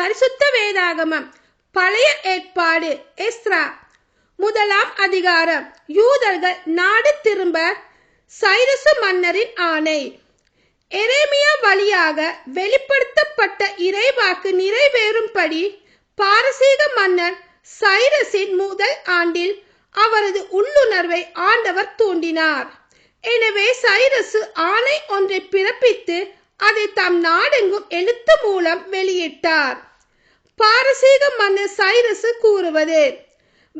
பரிசுத்த வேதாகமம். பழைய ஏற்பாடு. எஸ்ரா. முதலாம் அதிகாரம். யூதர்கள் நாடு திரும்ப சைரசு மன்னரின் ஆணை. எரேமியா வழியாக வெளிப்படுத்தப்பட்ட இறைவாக்கு நிறைவேறும்படி பாரசீக மன்னர் சைரஸின் முதல் ஆண்டில் அவரது உள்ளுணர்வை ஆண்டவர் தூண்டினார். எனவே சைரசு ஆணை ஒன்றை பிறப்பித்து அதை தம் நாடெங்கும் எழுத்து மூலம் வெளியிட்டார். பாரசீக மன்னர் சைரசு கூறுவது.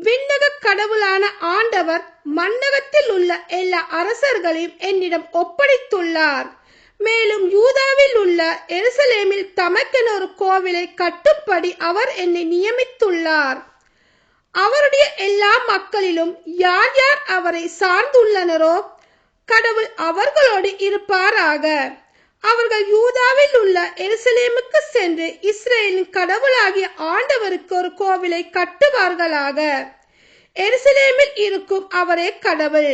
விண்ணக கடவுளான ஆண்டவர் மன்னகத்தில் உள்ள எல்லா அரசர்களையும் என்னிடம் ஒப்படைத்துள்ளார். மேலும் யூதாவில் உள்ள எருசலேமில் தமக்கென ஒரு கோவிலை கட்டும்படி அவர் என்னை நியமித்துள்ளார். அவருடைய எல்லா மக்களிலும் யார் யார் அவரை சார்ந்துள்ளனரோ கடவுள் அவர்களோடு இருப்பாராக. அவர்கள் யூதாவில் உள்ள எருசலேமுக்கு சென்று இஸ்ரேலின் கடவுளாகிய ஆண்டவருக்கு ஒரு கோவிலை கட்டுவார்களாக. எருசலேமில் இருக்கும் அவரே கடவுள்.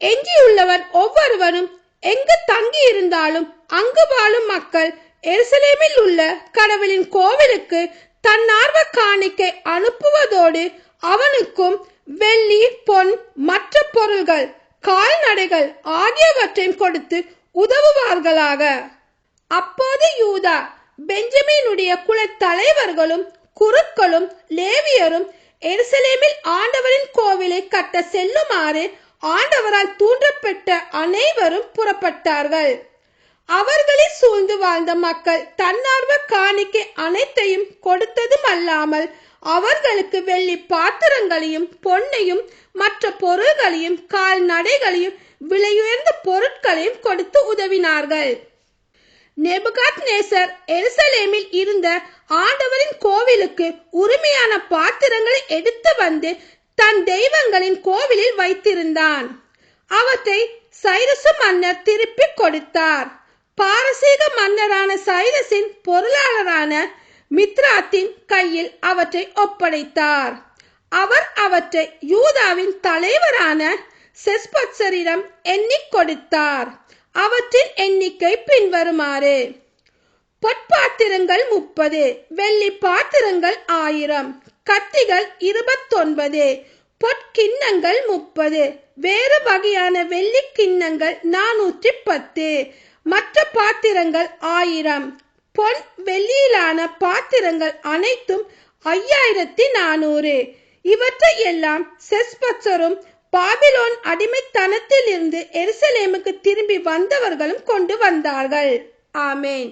எஞ்சியுள்ளவர் ஒவ்வொருவரும் எங்கு தங்கி இருந்தாலும் அங்கு வாழும் மக்கள் எருசலேமில் உள்ள கடவுளின் கோவிலுக்கு தன்னார்வ காணிக்கை அனுப்புவதோடு அவனுக்கும் வெள்ளி பொன் மற்ற பொருள்கள் கால்நடைகள் ஆகியவற்றையும் கொடுத்து உதவுவார்களாக. அப்போது யூதா பெஞ்சமினுடைய குல தலைவர்களும் குருக்களும் லேவியரும் எருசலேமில் ஆண்டவரின் கோவிலை கட்ட செல்லுமாறு ஆண்டவரால் தூண்டப்பட்ட அனைவரும் புறப்பட்டார்கள். அவர்களை சூழ்ந்து வாழ்ந்த மக்கள் தன்னார்வ காணிக்கை அனைத்தையும் கொடுத்ததும் அல்லாமல் அவர்களுக்கு வெள்ளி பாத்திரங்களையும் பொன்னையும் மற்ற பொருள்களையும் கால்நடைகளையும் விலையுயர்ந்த பொருட்களையும் கொடுத்து உதவினார்கள். நெபுகாத் நேசர் எருசலேமில் இருந்த ஆண்டவரின் கோவிலுக்கு உரிமையான பாத்திரங்களை எடுத்து வந்து தன் தெய்வங்களின் கோவிலில் வைத்திருந்தான். அவற்றை சைரசு மன்னர் திருப்பி கொடுத்தார். பாரசீக மன்னரான சைரஸின் பொருளாளரான மித்ராத்தின் கையில் அவற்றை ஒப்படைத்தார். அவர் அவற்றை யூதாவின் தலைவரான செஸ்பத்சரிடம் எண்ணிக் கொடுத்தார். அவற்றின் எண்ணிக்கை பின்வருமாறு. பொற்பாத்திரங்கள் முப்பது வெள்ளி பாத்திரங்கள் ஆயிரம் கத்திகள் இருபத்தொன்பது பொற்கிண்ணங்கள் முப்பது வேறு வகையான வெள்ளி கிண்ணங்கள் நானூற்றி பத்து மற்ற பாத்திரங்கள் ஆயிரம் பொன் வெள்ளியிலான பாத்திரங்கள் அனைத்தும் ஐயாயிரத்தி நானூறு. இவற்றை எல்லாம் செஸ்பச்சரும் பாபிலோன் அடிமைத்தனத்தில் இருந்து எருசலேமுக்கு திரும்பி வந்தவர்களும் கொண்டு வந்தார்கள். ஆமேன்.